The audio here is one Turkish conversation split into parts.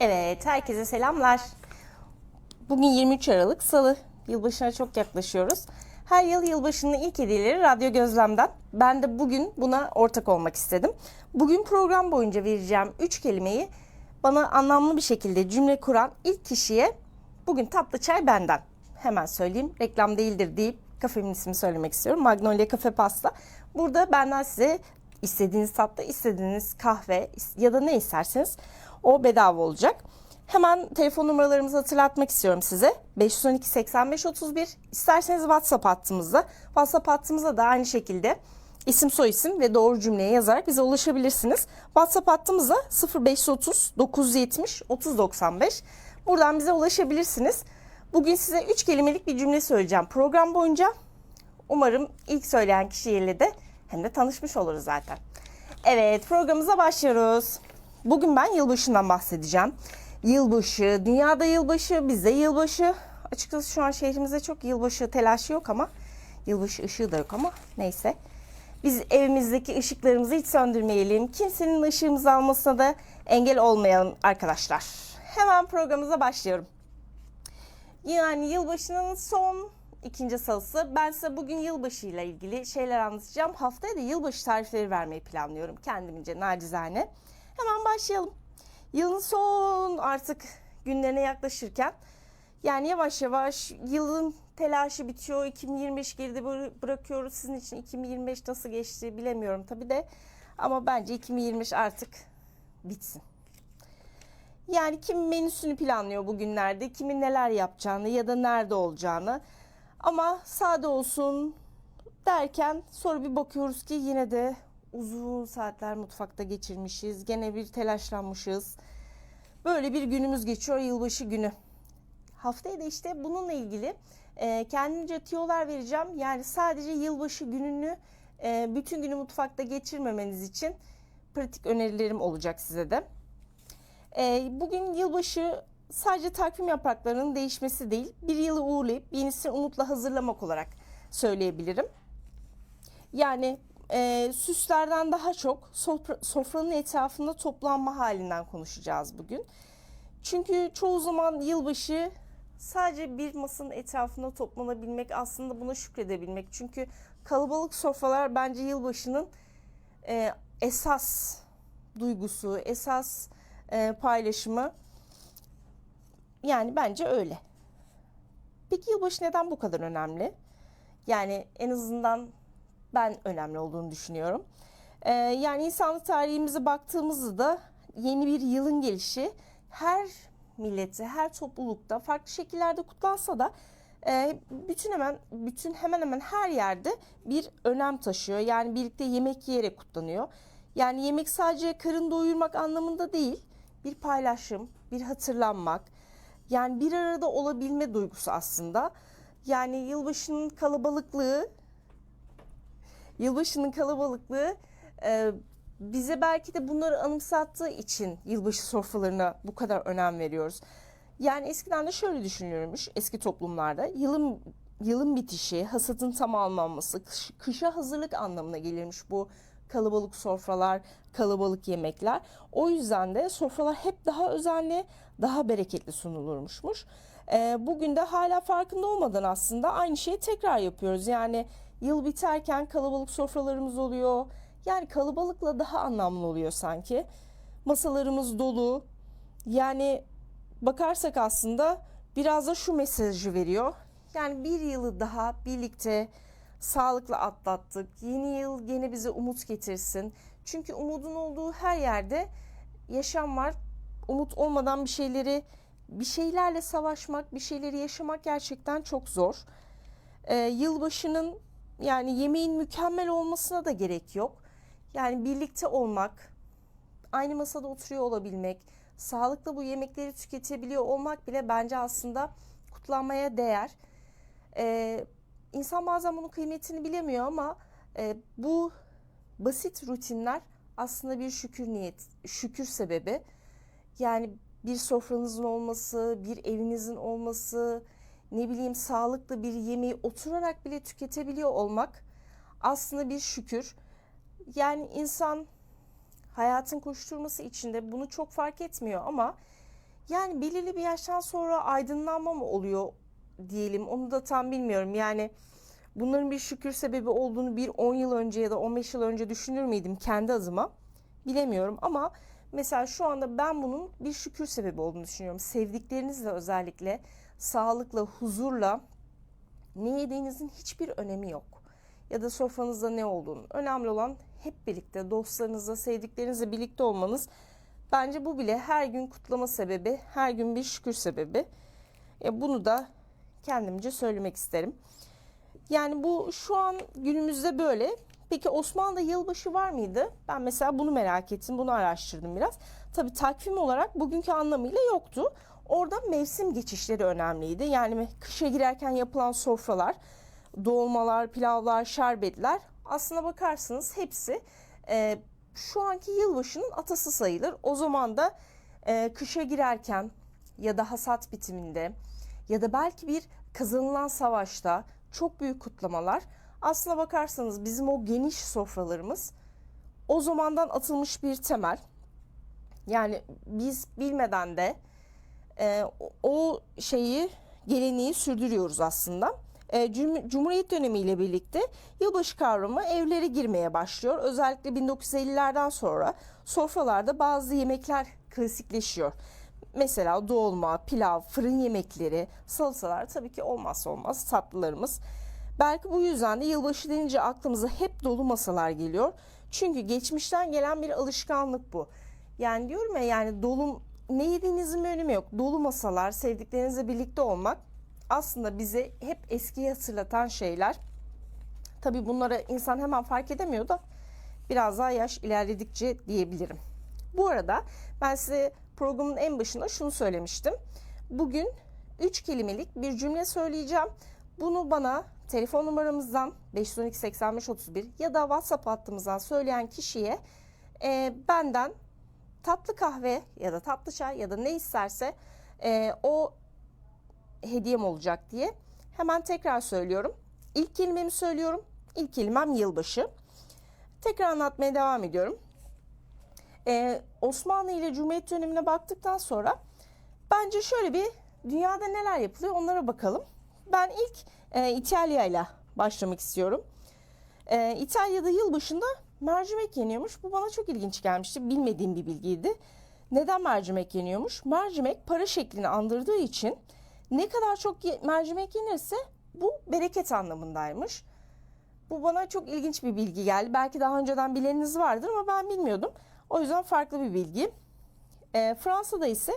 Evet, herkese selamlar. Bugün 23 Aralık Salı. Yılbaşına çok yaklaşıyoruz. Her yıl yılbaşının ilk hediyeleri Radyo Gözlem'den. Ben de bugün buna ortak olmak istedim. Bugün program boyunca vereceğim 3 kelimeyi bana anlamlı bir şekilde cümle kuran ilk kişiye bugün tatlı çay benden. Hemen söyleyeyim, reklam değildir deyip kafemin ismini söylemek istiyorum. Magnolia Cafe Pasta. Burada benden size istediğiniz tatlı, istediğiniz kahve ya da ne isterseniz o bedava olacak. Hemen telefon numaralarımızı hatırlatmak istiyorum size. 512 85 31 isterseniz WhatsApp hattımızda. WhatsApp hattımızda da aynı şekilde isim soyisim ve doğru cümleye yazarak bize ulaşabilirsiniz. WhatsApp hattımızda 0530 970 3095. Buradan bize ulaşabilirsiniz. Bugün size 3 kelimelik bir cümle söyleyeceğim program boyunca. Umarım ilk söyleyen kişiyle de hem de tanışmış oluruz zaten. Evet programımıza başlıyoruz. Bugün ben yılbaşından bahsedeceğim. Yılbaşı, dünyada yılbaşı, bizde yılbaşı. Açıkçası şu an şehrimizde çok yılbaşı telaşı yok ama yılbaşı ışığı da yok ama neyse. Biz evimizdeki ışıklarımızı hiç söndürmeyelim. Kimsenin ışığımızı almasına da engel olmayalım arkadaşlar. Hemen programımıza başlıyorum. Yani yılbaşının son ikinci salısı. Ben size bugün yılbaşı ile ilgili şeyler anlatacağım. Haftaya da yılbaşı tarifleri vermeyi planlıyorum kendimce nacizane. Hemen başlayalım. Yılın son artık günlerine yaklaşırken yani yavaş yavaş yılın telaşı bitiyor. 2025 geride bıra- bırakıyoruz. Sizin için 2025 nasıl geçti bilemiyorum tabii de. Ama bence 2025 artık bitsin. Yani kim menüsünü planlıyor bugünlerde, kimin neler yapacağını ya da nerede olacağını. Ama sade olsun derken sonra bir bakıyoruz ki yine de uzun saatler mutfakta geçirmişiz. Gene bir telaşlanmışız. Böyle bir günümüz geçiyor yılbaşı günü. Haftaya da işte bununla ilgili e, kendimce tiyolar vereceğim. Yani sadece yılbaşı gününü e, bütün günü mutfakta geçirmemeniz için pratik önerilerim olacak size de. E, bugün yılbaşı sadece takvim yapraklarının değişmesi değil, bir yılı uğurlayıp yenisini umutla hazırlamak olarak söyleyebilirim. Yani e, süslerden daha çok sofra, sofranın etrafında toplanma halinden konuşacağız bugün. Çünkü çoğu zaman yılbaşı sadece bir masanın etrafında toplanabilmek aslında buna şükredebilmek. Çünkü kalabalık sofralar bence yılbaşının e, esas duygusu, esas e, paylaşımı. Yani bence öyle. Peki yılbaşı neden bu kadar önemli? Yani en azından ben önemli olduğunu düşünüyorum. Ee, yani insanlık tarihimize baktığımızda da yeni bir yılın gelişi her milleti, her toplulukta farklı şekillerde kutlansa da e, bütün hemen bütün hemen hemen her yerde bir önem taşıyor. Yani birlikte yemek yiyerek kutlanıyor. Yani yemek sadece karın doyurmak anlamında değil, bir paylaşım, bir hatırlanmak, yani bir arada olabilme duygusu aslında. Yani yılbaşının kalabalıklığı Yılbaşının kalabalıklığı e, bize belki de bunları anımsattığı için yılbaşı sofralarına bu kadar önem veriyoruz. Yani eskiden de şöyle düşünülürmüş eski toplumlarda yılın yılın bitişi, hasadın tamamlanması, kış, kışa hazırlık anlamına gelirmiş bu kalabalık sofralar, kalabalık yemekler. O yüzden de sofralar hep daha özenli, daha bereketli sunulurmuşmuş. E, bugün de hala farkında olmadan aslında aynı şeyi tekrar yapıyoruz. Yani Yıl biterken kalabalık sofralarımız oluyor. Yani kalabalıkla daha anlamlı oluyor sanki. Masalarımız dolu. Yani bakarsak aslında biraz da şu mesajı veriyor. Yani bir yılı daha birlikte sağlıkla atlattık. Yeni yıl gene bize umut getirsin. Çünkü umudun olduğu her yerde yaşam var. Umut olmadan bir şeyleri bir şeylerle savaşmak, bir şeyleri yaşamak gerçekten çok zor. Ee, yılbaşının yani yemeğin mükemmel olmasına da gerek yok. Yani birlikte olmak, aynı masada oturuyor olabilmek, sağlıklı bu yemekleri tüketebiliyor olmak bile bence aslında kutlanmaya değer. Ee, insan bazen bunun kıymetini bilemiyor ama e, bu basit rutinler aslında bir şükür niyet, şükür sebebi. Yani bir sofranızın olması, bir evinizin olması, ne bileyim sağlıklı bir yemeği oturarak bile tüketebiliyor olmak aslında bir şükür. Yani insan hayatın koşturması içinde bunu çok fark etmiyor ama Yani belirli bir yaştan sonra aydınlanma mı oluyor diyelim onu da tam bilmiyorum. Yani bunların bir şükür sebebi olduğunu bir 10 yıl önce ya da 15 yıl önce düşünür müydüm kendi adıma? Bilemiyorum ama mesela şu anda ben bunun bir şükür sebebi olduğunu düşünüyorum. Sevdiklerinizle özellikle sağlıkla, huzurla ne yediğinizin hiçbir önemi yok. Ya da sofranızda ne olduğunu. Önemli olan hep birlikte dostlarınızla, sevdiklerinizle birlikte olmanız. Bence bu bile her gün kutlama sebebi, her gün bir şükür sebebi. E bunu da kendimce söylemek isterim. Yani bu şu an günümüzde böyle. Peki Osmanlı'da yılbaşı var mıydı? Ben mesela bunu merak ettim, bunu araştırdım biraz. Tabii takvim olarak bugünkü anlamıyla yoktu. Orada mevsim geçişleri önemliydi. Yani kışa girerken yapılan sofralar, dolmalar, pilavlar, şerbetler aslına bakarsınız hepsi e, şu anki yılbaşının atası sayılır. O zaman da e, kışa girerken ya da hasat bitiminde ya da belki bir kazanılan savaşta çok büyük kutlamalar. Aslına bakarsanız bizim o geniş sofralarımız o zamandan atılmış bir temel. Yani biz bilmeden de e, o şeyi geleneği sürdürüyoruz aslında. E, Cum- Cumhuriyet dönemiyle birlikte yılbaşı kavramı evlere girmeye başlıyor. Özellikle 1950'lerden sonra sofralarda bazı yemekler klasikleşiyor. Mesela dolma, pilav, fırın yemekleri, salatalar tabii ki olmazsa olmaz tatlılarımız. Belki bu yüzden de yılbaşı denince aklımıza hep dolu masalar geliyor. Çünkü geçmişten gelen bir alışkanlık bu. Yani diyorum ya yani dolu ne yediğinizin bir önemi yok. Dolu masalar, sevdiklerinizle birlikte olmak aslında bize hep eskiyi hatırlatan şeyler. Tabii bunları insan hemen fark edemiyor da biraz daha yaş ilerledikçe diyebilirim. Bu arada ben size programın en başında şunu söylemiştim. Bugün 3 kelimelik bir cümle söyleyeceğim. Bunu bana telefon numaramızdan 512 85 31 ya da WhatsApp hattımızdan söyleyen kişiye e, benden tatlı kahve ya da tatlı çay ya da ne isterse e, o hediyem olacak diye. Hemen tekrar söylüyorum. İlk kelimemi söylüyorum. İlk kelimem yılbaşı. Tekrar anlatmaya devam ediyorum. Ee, Osmanlı ile Cumhuriyet dönemine baktıktan sonra bence şöyle bir dünyada neler yapılıyor onlara bakalım. Ben ilk e, İtalya ile başlamak istiyorum. E, İtalya'da yılbaşında mercimek yeniyormuş. Bu bana çok ilginç gelmişti. Bilmediğim bir bilgiydi. Neden mercimek yeniyormuş? Mercimek para şeklini andırdığı için ne kadar çok ye- mercimek yenirse bu bereket anlamındaymış. Bu bana çok ilginç bir bilgi geldi. Belki daha önceden bileniniz vardır ama ben bilmiyordum. O yüzden farklı bir bilgi. E, Fransa'da ise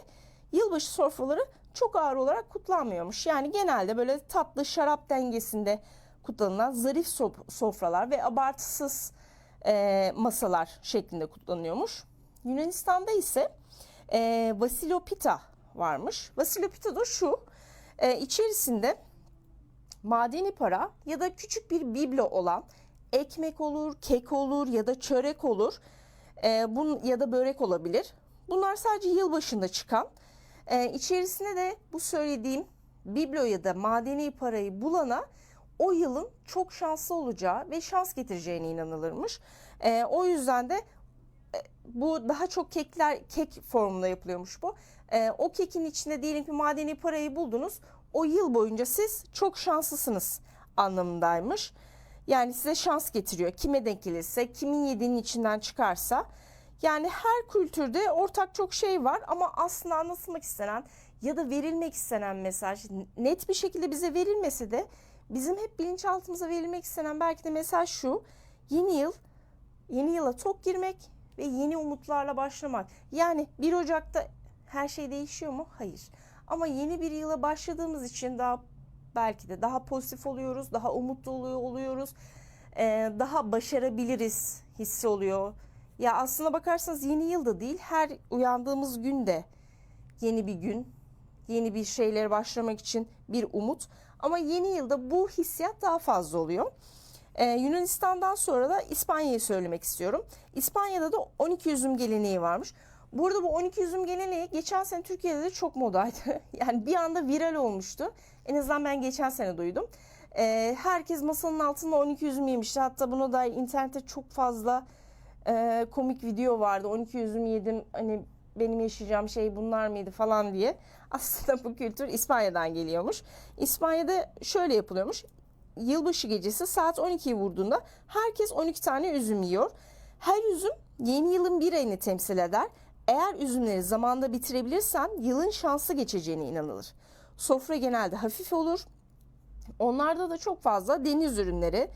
yılbaşı sofraları çok ağır olarak kutlanmıyormuş. Yani genelde böyle tatlı şarap dengesinde kutlanılan zarif so- sofralar ve abartısız e, masalar şeklinde kutlanıyormuş. Yunanistan'da ise e, Vasilopita varmış. Vasilopita da şu, e, içerisinde madeni para ya da küçük bir biblo olan ekmek olur, kek olur ya da çörek olur e, bun, ya da börek olabilir. Bunlar sadece yılbaşında çıkan. E, içerisine de bu söylediğim biblo ya da madeni parayı bulana o yılın çok şanslı olacağı ve şans getireceğine inanılırmış. E, o yüzden de e, bu daha çok kekler kek formunda yapılıyormuş bu. E, o kekin içinde diyelim ki madeni parayı buldunuz. O yıl boyunca siz çok şanslısınız anlamındaymış. Yani size şans getiriyor. Kime denk gelirse, kimin yediğinin içinden çıkarsa. Yani her kültürde ortak çok şey var ama aslında anlatılmak istenen ya da verilmek istenen mesaj net bir şekilde bize verilmese de bizim hep bilinçaltımıza verilmek istenen belki de mesaj şu. Yeni yıl, yeni yıla tok girmek ve yeni umutlarla başlamak. Yani 1 Ocak'ta her şey değişiyor mu? Hayır. Ama yeni bir yıla başladığımız için daha belki de daha pozitif oluyoruz, daha umutlu oluyor oluyoruz, ee, daha başarabiliriz hissi oluyor. Ya aslına bakarsanız yeni yılda değil, her uyandığımız günde yeni bir gün, yeni bir şeylere başlamak için bir umut. Ama yeni yılda bu hissiyat daha fazla oluyor. Ee, Yunanistan'dan sonra da İspanya'yı söylemek istiyorum. İspanya'da da 12 üzüm geleneği varmış. Burada bu 12 üzüm geleneği geçen sene Türkiye'de de çok modaydı. Yani bir anda viral olmuştu. En azından ben geçen sene duydum. Ee, herkes masanın altında 12 üzüm yemişti. Hatta buna dair internette çok fazla e, komik video vardı. 12 üzüm yedim hani benim yaşayacağım şey bunlar mıydı falan diye. Aslında bu kültür İspanya'dan geliyormuş. İspanya'da şöyle yapılıyormuş. Yılbaşı gecesi saat 12'yi vurduğunda herkes 12 tane üzüm yiyor. Her üzüm yeni yılın bir ayını temsil eder. Eğer üzümleri zamanda bitirebilirsen yılın şanslı geçeceğine inanılır. Sofra genelde hafif olur. Onlarda da çok fazla deniz ürünleri,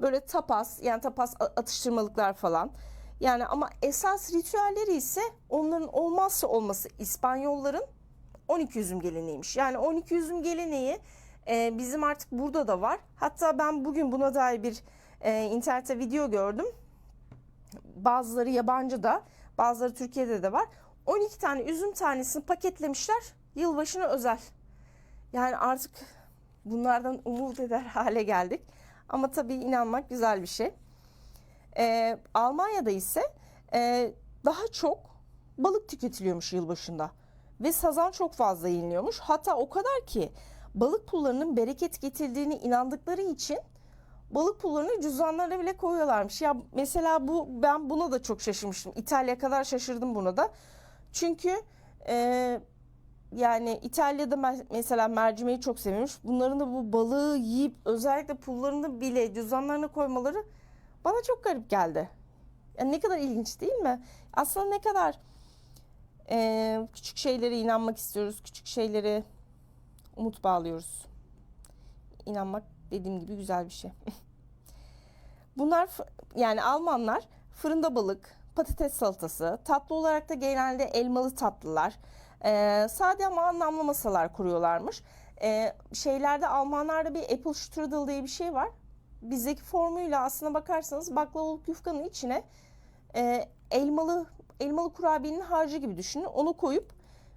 böyle tapas yani tapas atıştırmalıklar falan. Yani ama esas ritüelleri ise onların olmazsa olması İspanyolların 12 üzüm geleneğiymiş. Yani 12 üzüm geleneği e, bizim artık burada da var. Hatta ben bugün buna dair bir e, internette video gördüm. Bazıları yabancı da, bazıları Türkiye'de de var. 12 tane üzüm tanesini paketlemişler yılbaşına özel. Yani artık bunlardan umut eder hale geldik. Ama tabii inanmak güzel bir şey. Ee, Almanya'da ise e, daha çok balık tüketiliyormuş yılbaşında. Ve sazan çok fazla yeniliyormuş. Hatta o kadar ki balık pullarının bereket getirdiğini inandıkları için balık pullarını cüzdanlarına bile koyuyorlarmış. Ya mesela bu ben buna da çok şaşırmıştım. İtalya kadar şaşırdım buna da. Çünkü e, yani İtalya'da mesela mercimeği çok seviyormuş. Bunların da bu balığı yiyip özellikle pullarını bile cüzdanlarına koymaları bana çok garip geldi. Yani ne kadar ilginç değil mi? Aslında ne kadar e, küçük şeylere inanmak istiyoruz. Küçük şeylere umut bağlıyoruz. İnanmak dediğim gibi güzel bir şey. Bunlar yani Almanlar fırında balık, patates salatası, tatlı olarak da genelde elmalı tatlılar, e, sade ama anlamlı masalar kuruyorlarmış. E, şeylerde Almanlarda bir Apple Strudel diye bir şey var. Bizdeki formuyla aslına bakarsanız baklavalık yufkanın içine e, elmalı elmalı kurabiyenin harcı gibi düşünün. Onu koyup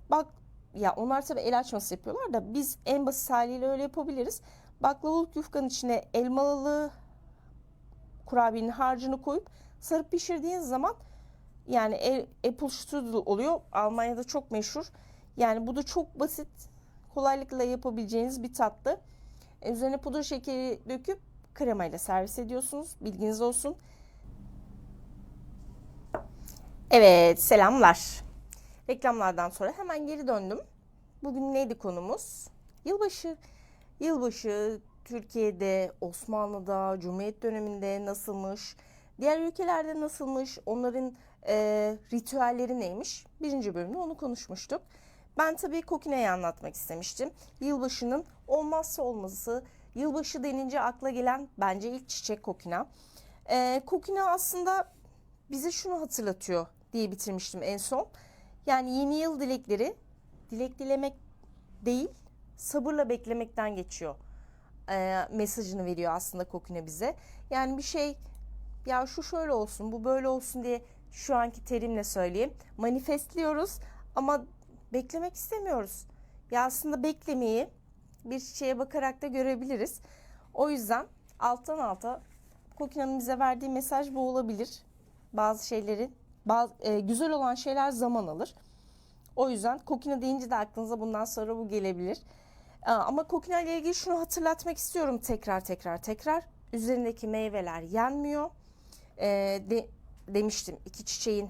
bak ya onlar tabii el açması yapıyorlar da biz en basit haliyle öyle yapabiliriz. Baklavalık yufkanın içine elmalı kurabiyenin harcını koyup sarıp pişirdiğin zaman yani apple strudel oluyor. Almanya'da çok meşhur. Yani bu da çok basit, kolaylıkla yapabileceğiniz bir tatlı. E, üzerine pudra şekeri döküp kremayla servis ediyorsunuz. Bilginiz olsun. Evet, selamlar. Reklamlardan sonra hemen geri döndüm. Bugün neydi konumuz? Yılbaşı. Yılbaşı Türkiye'de, Osmanlı'da, Cumhuriyet döneminde nasılmış? Diğer ülkelerde nasılmış? Onların e, ritüelleri neymiş? Birinci bölümde onu konuşmuştuk. Ben tabii Kokine'yi anlatmak istemiştim. Yılbaşının olmazsa olmazı, yılbaşı denince akla gelen bence ilk çiçek kokina. E, kokina aslında bize şunu hatırlatıyor diye bitirmiştim en son. Yani yeni yıl dilekleri dilek dilemek değil sabırla beklemekten geçiyor e, mesajını veriyor aslında Kokine bize. Yani bir şey ya şu şöyle olsun bu böyle olsun diye şu anki terimle söyleyeyim manifestliyoruz ama beklemek istemiyoruz. Ya aslında beklemeyi bir şeye bakarak da görebiliriz. O yüzden alttan alta Kokina'nın bize verdiği mesaj bu olabilir. Bazı şeylerin bazı, e, güzel olan şeyler zaman alır. O yüzden Kokina deyince de aklınıza bundan sonra bu gelebilir. Ama Kokina ile ilgili şunu hatırlatmak istiyorum tekrar tekrar tekrar. Üzerindeki meyveler yenmiyor. E, de, demiştim iki çiçeğin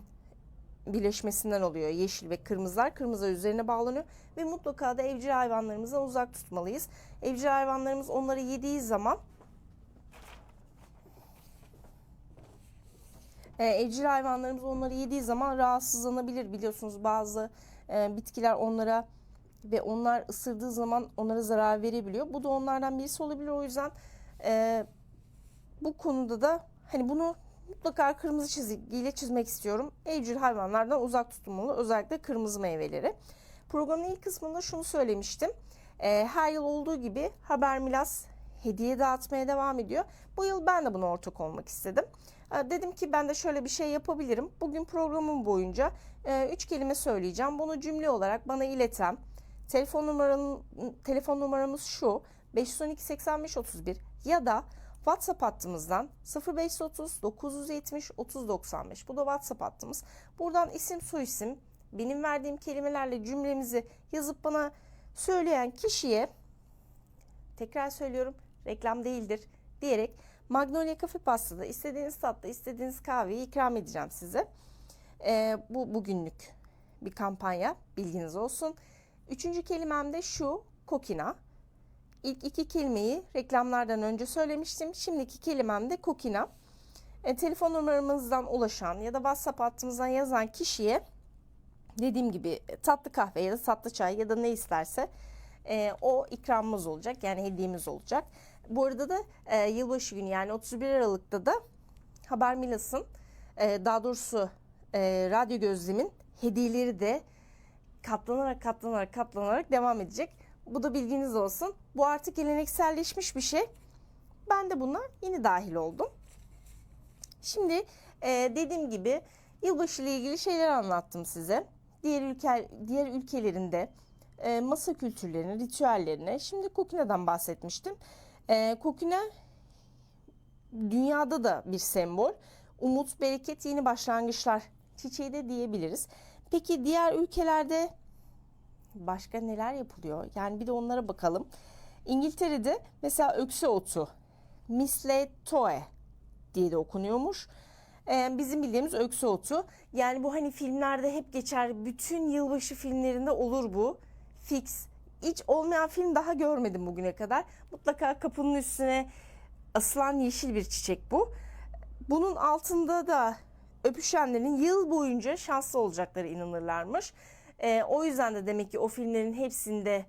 birleşmesinden oluyor yeşil ve kırmızılar. Kırmızı üzerine bağlanıyor ve mutlaka da evcil hayvanlarımızdan uzak tutmalıyız. Evcil hayvanlarımız onları yediği zaman e, evcil hayvanlarımız onları yediği zaman rahatsızlanabilir. Biliyorsunuz bazı e, bitkiler onlara ve onlar ısırdığı zaman onlara zarar verebiliyor. Bu da onlardan birisi olabilir. O yüzden e, bu konuda da hani bunu mutlaka kırmızı çizgiyle çizmek istiyorum. Evcil hayvanlardan uzak tutulmalı. Özellikle kırmızı meyveleri. Programın ilk kısmında şunu söylemiştim. E, her yıl olduğu gibi Haber Milas hediye dağıtmaya devam ediyor. Bu yıl ben de buna ortak olmak istedim. E, dedim ki ben de şöyle bir şey yapabilirim. Bugün programım boyunca e, üç kelime söyleyeceğim. Bunu cümle olarak bana ileten, telefon numaranın telefon numaramız şu 512 85 31 ya da WhatsApp hattımızdan 0530 970 3095. Bu da WhatsApp hattımız. Buradan isim soyisim benim verdiğim kelimelerle cümlemizi yazıp bana söyleyen kişiye tekrar söylüyorum reklam değildir diyerek Magnolia Kafe Pasta'da istediğiniz tatlı, istediğiniz kahveyi ikram edeceğim size. Ee, bu bugünlük bir kampanya bilginiz olsun. Üçüncü kelimem de şu kokina. İlk iki kelimeyi reklamlardan önce söylemiştim. Şimdiki kelimem de kokina. E, telefon numaramızdan ulaşan ya da WhatsApp hattımızdan yazan kişiye dediğim gibi tatlı kahve ya da tatlı çay ya da ne isterse e, o ikramımız olacak. Yani hediyemiz olacak. Bu arada da e, yılbaşı günü yani 31 Aralık'ta da Haber Milas'ın e, daha doğrusu e, Radyo Gözlem'in hediyeleri de katlanarak katlanarak katlanarak devam edecek. Bu da bilginiz olsun. Bu artık gelenekselleşmiş bir şey. Ben de buna yeni dahil oldum. Şimdi e, dediğim gibi yılbaşı ile ilgili şeyler anlattım size. Diğer ülke diğer ülkelerinde e, masa kültürlerini, ritüellerini. Şimdi Kokina'dan bahsetmiştim. E, Kokina dünyada da bir sembol. Umut, bereket, yeni başlangıçlar çiçeği de diyebiliriz. Peki diğer ülkelerde başka neler yapılıyor? Yani bir de onlara bakalım. İngiltere'de mesela ökse otu, misletoe diye de okunuyormuş. Ee, bizim bildiğimiz ökse otu. Yani bu hani filmlerde hep geçer. Bütün yılbaşı filmlerinde olur bu. Fix. Hiç olmayan film daha görmedim bugüne kadar. Mutlaka kapının üstüne asılan yeşil bir çiçek bu. Bunun altında da öpüşenlerin yıl boyunca şanslı olacakları inanırlarmış. Ee, o yüzden de demek ki o filmlerin hepsinde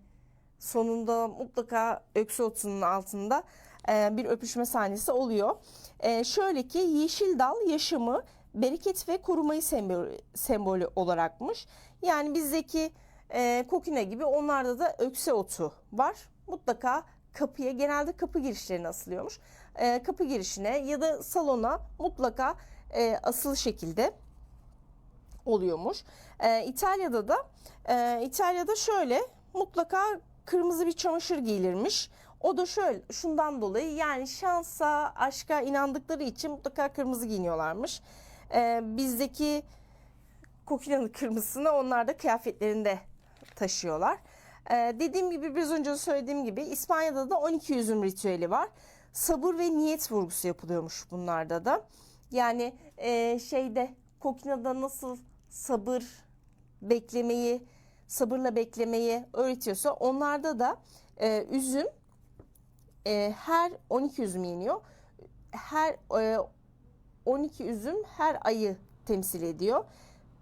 sonunda mutlaka öksü otunun altında e, bir öpüşme sahnesi oluyor. E, şöyle ki yeşil dal yaşamı, bereket ve korumayı sembolü, sembolü olarakmış. Yani bizdeki e, kokine gibi onlarda da ökse otu var. Mutlaka kapıya genelde kapı girişlerine asılıyormuş. E, kapı girişine ya da salona mutlaka e, asılı şekilde oluyormuş. E, İtalya'da da e, İtalya'da şöyle mutlaka kırmızı bir çamaşır giyilirmiş. O da şöyle şundan dolayı yani şansa, aşka inandıkları için mutlaka kırmızı giyiniyorlarmış. E, bizdeki kokilanın kırmızısını onlar da kıyafetlerinde taşıyorlar. E, dediğim gibi biraz önce söylediğim gibi İspanya'da da 12 yüzüm ritüeli var. Sabır ve niyet vurgusu yapılıyormuş bunlarda da. Yani e, şeyde Kokina'da nasıl sabır beklemeyi, sabırla beklemeyi öğretiyorsa onlarda da e, üzüm e, her 12 üzüm yeniyor. Her e, 12 üzüm her ayı temsil ediyor.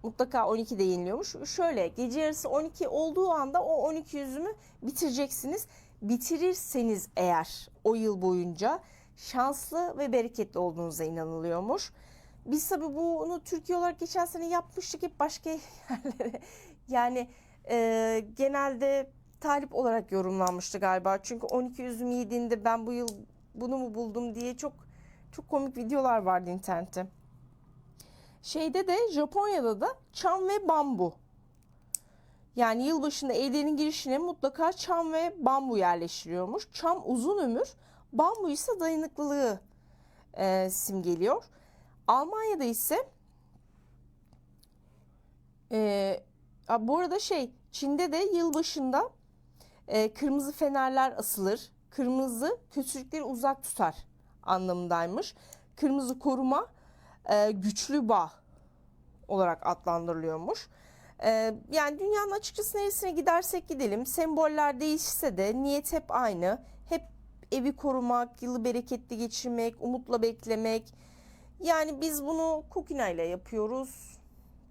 Mutlaka 12 de yeniliyormuş. Şöyle gece yarısı 12 olduğu anda o 12 üzümü bitireceksiniz. Bitirirseniz eğer o yıl boyunca şanslı ve bereketli olduğunuza inanılıyormuş. Biz tabii bunu Türkiye olarak geçen sene yapmıştık hep başka yerlere. Yani e, genelde talip olarak yorumlanmıştı galiba. Çünkü 12 üzüm yediğinde ben bu yıl bunu mu buldum diye çok çok komik videolar vardı internette. Şeyde de Japonya'da da çam ve bambu. Yani yılbaşında evlerin girişine mutlaka çam ve bambu yerleştiriyormuş. Çam uzun ömür, bambu ise dayanıklılığı e, simgeliyor. Almanya'da ise e, bu arada şey Çin'de de yılbaşında e, kırmızı fenerler asılır. Kırmızı kötülükleri uzak tutar anlamındaymış. Kırmızı koruma e, güçlü bağ olarak adlandırılıyormuş. E, yani dünyanın açıkçası neresine gidersek gidelim semboller değişse de niyet hep aynı. Hep evi korumak, yılı bereketli geçirmek, umutla beklemek. Yani biz bunu kukina ile yapıyoruz.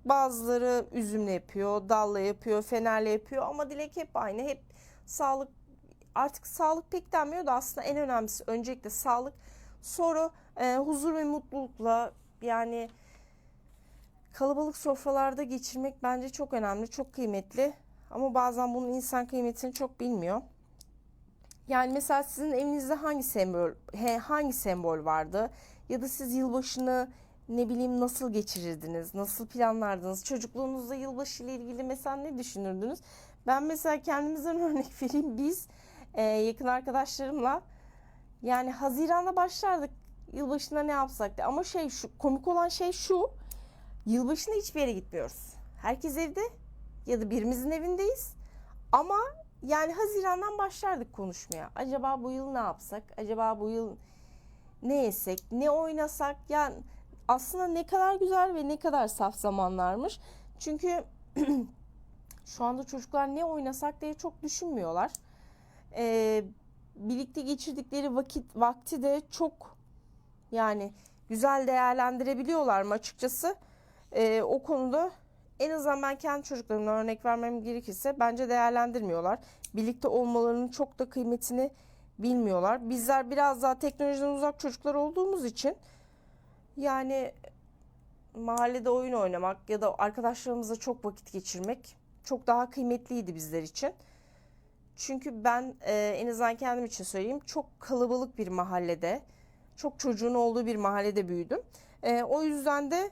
Bazıları üzümle yapıyor, dalla yapıyor, fenerle yapıyor ama dilek hep aynı. Hep sağlık artık sağlık pek denmiyor da aslında en önemlisi öncelikle sağlık. Sonra e, huzur ve mutlulukla yani kalabalık sofralarda geçirmek bence çok önemli, çok kıymetli. Ama bazen bunun insan kıymetini çok bilmiyor. Yani mesela sizin evinizde hangi sembol hangi sembol vardı ya da siz yılbaşını ne bileyim nasıl geçirirdiniz? Nasıl planlardınız? Çocukluğunuzda yılbaşı ile ilgili mesela ne düşünürdünüz? Ben mesela kendimizden örnek vereyim. Biz e, yakın arkadaşlarımla yani Haziran'da başlardık. Yılbaşında ne yapsak diye. Ama şey şu komik olan şey şu. Yılbaşında hiçbir yere gitmiyoruz. Herkes evde ya da birimizin evindeyiz. Ama yani Haziran'dan başlardık konuşmaya. Acaba bu yıl ne yapsak? Acaba bu yıl ne yesek? Ne oynasak? Yani aslında ne kadar güzel ve ne kadar saf zamanlarmış. Çünkü şu anda çocuklar ne oynasak diye çok düşünmüyorlar. Ee, birlikte geçirdikleri vakit vakti de çok yani güzel değerlendirebiliyorlar mı açıkçası? Ee, o konuda en azından ben kendi çocuklarımdan örnek vermem gerekirse bence değerlendirmiyorlar. Birlikte olmalarının çok da kıymetini bilmiyorlar. Bizler biraz daha teknolojiden uzak çocuklar olduğumuz için yani mahallede oyun oynamak ya da arkadaşlarımızla çok vakit geçirmek çok daha kıymetliydi bizler için. Çünkü ben e, en azından kendim için söyleyeyim çok kalabalık bir mahallede, çok çocuğun olduğu bir mahallede büyüdüm. E, o yüzden de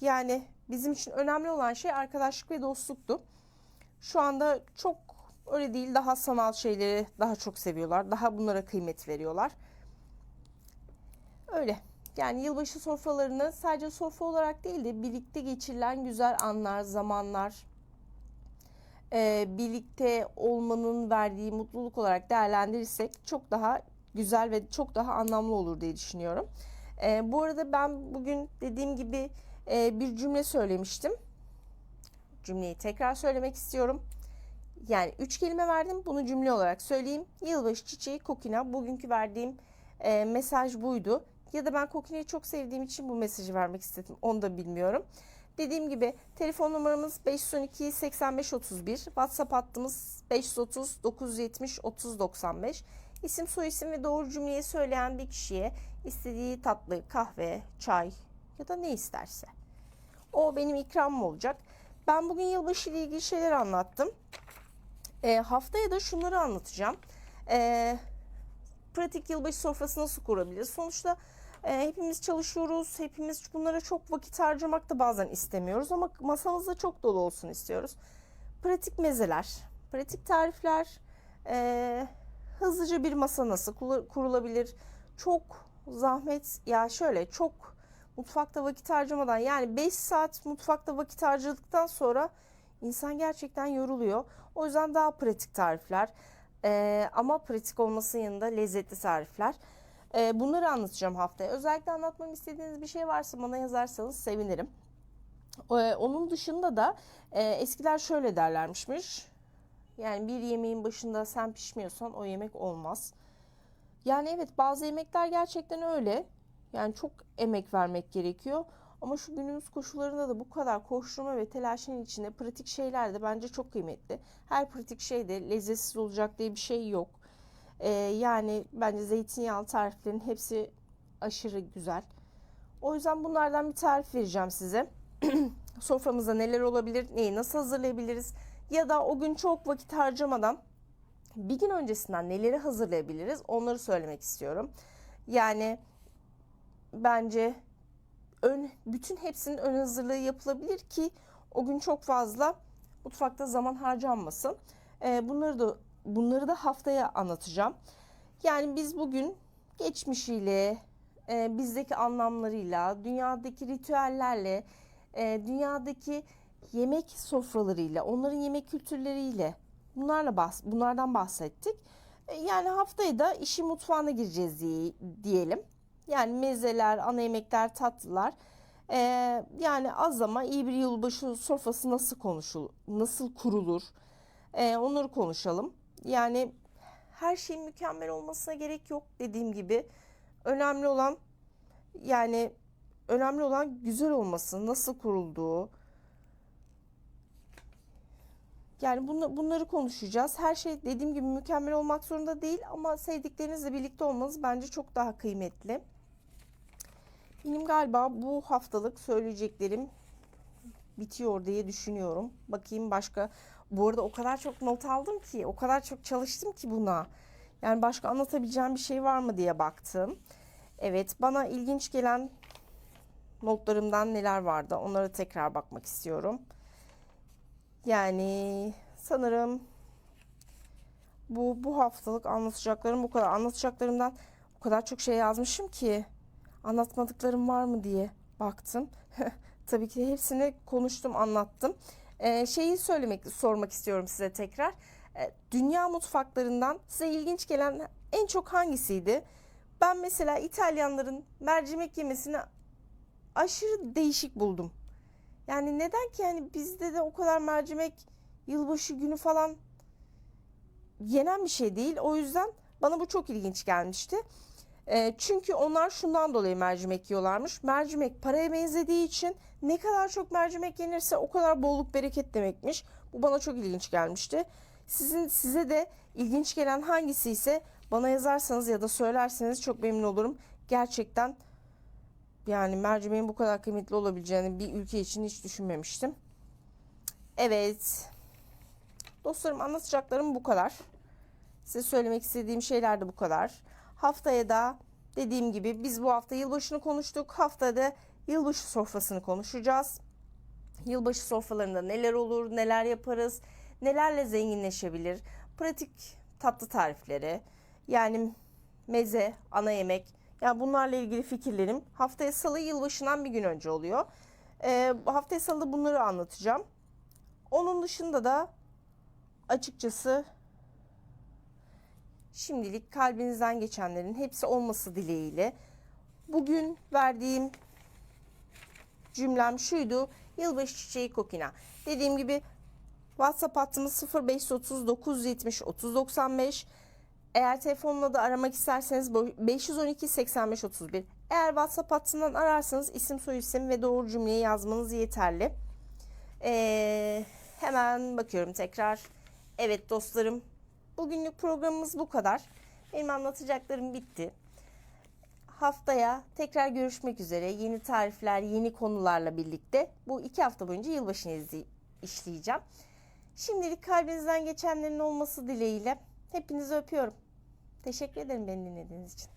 yani bizim için önemli olan şey arkadaşlık ve dostluktu. Şu anda çok öyle değil, daha sanal şeyleri daha çok seviyorlar, daha bunlara kıymet veriyorlar. Öyle. Yani yılbaşı sofralarını sadece sofra olarak değil de birlikte geçirilen güzel anlar, zamanlar, e, birlikte olmanın verdiği mutluluk olarak değerlendirirsek çok daha güzel ve çok daha anlamlı olur diye düşünüyorum. E, bu arada ben bugün dediğim gibi e, bir cümle söylemiştim. Cümleyi tekrar söylemek istiyorum. Yani üç kelime verdim. Bunu cümle olarak söyleyeyim. Yılbaşı çiçeği kokina. Bugünkü verdiğim e, mesaj buydu. Ya da ben kokinayı çok sevdiğim için bu mesajı vermek istedim. Onu da bilmiyorum. Dediğim gibi telefon numaramız 512 85 31. WhatsApp hattımız 530 970 30 95. İsim soyisim ve doğru cümleyi söyleyen bir kişiye istediği tatlı, kahve, çay ya da ne isterse. O benim ikramım olacak. Ben bugün yılbaşı ile ilgili şeyler anlattım. E, haftaya da şunları anlatacağım. E, pratik yılbaşı sofrası nasıl kurabiliriz? Sonuçta e, hepimiz çalışıyoruz. Hepimiz bunlara çok vakit harcamak da bazen istemiyoruz ama masamızda çok dolu olsun istiyoruz. Pratik mezeler, pratik tarifler, e, hızlıca bir masa nasıl kurulabilir? Çok zahmet ya şöyle çok mutfakta vakit harcamadan yani 5 saat mutfakta vakit harcadıktan sonra insan gerçekten yoruluyor. O yüzden daha pratik tarifler ee, ama pratik olmasının yanında lezzetli tarifler. Ee, bunları anlatacağım haftaya. Özellikle anlatmamı istediğiniz bir şey varsa bana yazarsanız sevinirim. Ee, onun dışında da e, eskiler şöyle derlermişmiş. Yani bir yemeğin başında sen pişmiyorsan o yemek olmaz. Yani evet bazı yemekler gerçekten öyle. Yani çok emek vermek gerekiyor. Ama şu günümüz koşullarında da bu kadar koşturma ve telaşın içinde pratik şeyler de bence çok kıymetli. Her pratik şey de lezzetsiz olacak diye bir şey yok. Ee, yani bence zeytinyağlı tariflerin hepsi aşırı güzel. O yüzden bunlardan bir tarif vereceğim size. Soframızda neler olabilir, neyi nasıl hazırlayabiliriz ya da o gün çok vakit harcamadan bir gün öncesinden neleri hazırlayabiliriz onları söylemek istiyorum. Yani bence ön bütün hepsinin ön hazırlığı yapılabilir ki o gün çok fazla mutfakta zaman harcanmasın. Ee, bunları da bunları da haftaya anlatacağım. Yani biz bugün geçmişiyle, e, bizdeki anlamlarıyla, dünyadaki ritüellerle, e, dünyadaki yemek sofralarıyla, onların yemek kültürleriyle bunlarla bahs bunlardan bahsettik. E, yani haftaya da işi mutfağına gireceğiz diye, diyelim. Yani mezeler, ana yemekler, tatlılar. Ee, yani az ama iyi bir yılbaşı sofrası nasıl konuşul, nasıl kurulur? Ee, onları konuşalım. Yani her şeyin mükemmel olmasına gerek yok dediğim gibi. Önemli olan yani önemli olan güzel olması, nasıl kurulduğu. Yani bunları konuşacağız. Her şey dediğim gibi mükemmel olmak zorunda değil ama sevdiklerinizle birlikte olmanız bence çok daha kıymetli. Benim galiba bu haftalık söyleyeceklerim bitiyor diye düşünüyorum. Bakayım başka. Bu arada o kadar çok not aldım ki, o kadar çok çalıştım ki buna. Yani başka anlatabileceğim bir şey var mı diye baktım. Evet, bana ilginç gelen notlarımdan neler vardı onlara tekrar bakmak istiyorum. Yani sanırım bu bu haftalık anlatacaklarım bu kadar. Anlatacaklarımdan o kadar çok şey yazmışım ki anlatmadıklarım var mı diye baktım. Tabii ki hepsini konuştum, anlattım. Ee, şeyi söylemek, sormak istiyorum size tekrar. Ee, dünya mutfaklarından size ilginç gelen en çok hangisiydi? Ben mesela İtalyanların mercimek yemesini aşırı değişik buldum. Yani neden ki yani bizde de o kadar mercimek yılbaşı günü falan yenen bir şey değil. O yüzden bana bu çok ilginç gelmişti. E, çünkü onlar şundan dolayı mercimek yiyorlarmış. Mercimek paraya benzediği için ne kadar çok mercimek yenirse o kadar bolluk bereket demekmiş. Bu bana çok ilginç gelmişti. Sizin size de ilginç gelen hangisi ise bana yazarsanız ya da söylerseniz çok memnun olurum. Gerçekten yani mercimeğin bu kadar kıymetli olabileceğini bir ülke için hiç düşünmemiştim. Evet. Dostlarım anlatacaklarım bu kadar. Size söylemek istediğim şeyler de bu kadar. Haftaya da dediğim gibi biz bu hafta yılbaşını konuştuk. Haftaya da yılbaşı sofrasını konuşacağız. Yılbaşı sofralarında neler olur, neler yaparız, nelerle zenginleşebilir. Pratik tatlı tarifleri, yani meze, ana yemek. Yani bunlarla ilgili fikirlerim haftaya salı yılbaşından bir gün önce oluyor. Ee, haftaya salı bunları anlatacağım. Onun dışında da açıkçası şimdilik kalbinizden geçenlerin hepsi olması dileğiyle bugün verdiğim cümlem şuydu. Yılbaşı çiçeği kokina. Dediğim gibi WhatsApp hattımız 0530 970 3095. Eğer telefonla da aramak isterseniz 512 85 31. Eğer WhatsApp hattından ararsanız isim soyisim ve doğru cümleyi yazmanız yeterli. Ee, hemen bakıyorum tekrar. Evet dostlarım bugünlük programımız bu kadar. Benim anlatacaklarım bitti. Haftaya tekrar görüşmek üzere. Yeni tarifler, yeni konularla birlikte bu iki hafta boyunca yılbaşını işleyeceğim. Şimdilik kalbinizden geçenlerin olması dileğiyle hepinizi öpüyorum. Teşekkür ederim beni dinlediğiniz için.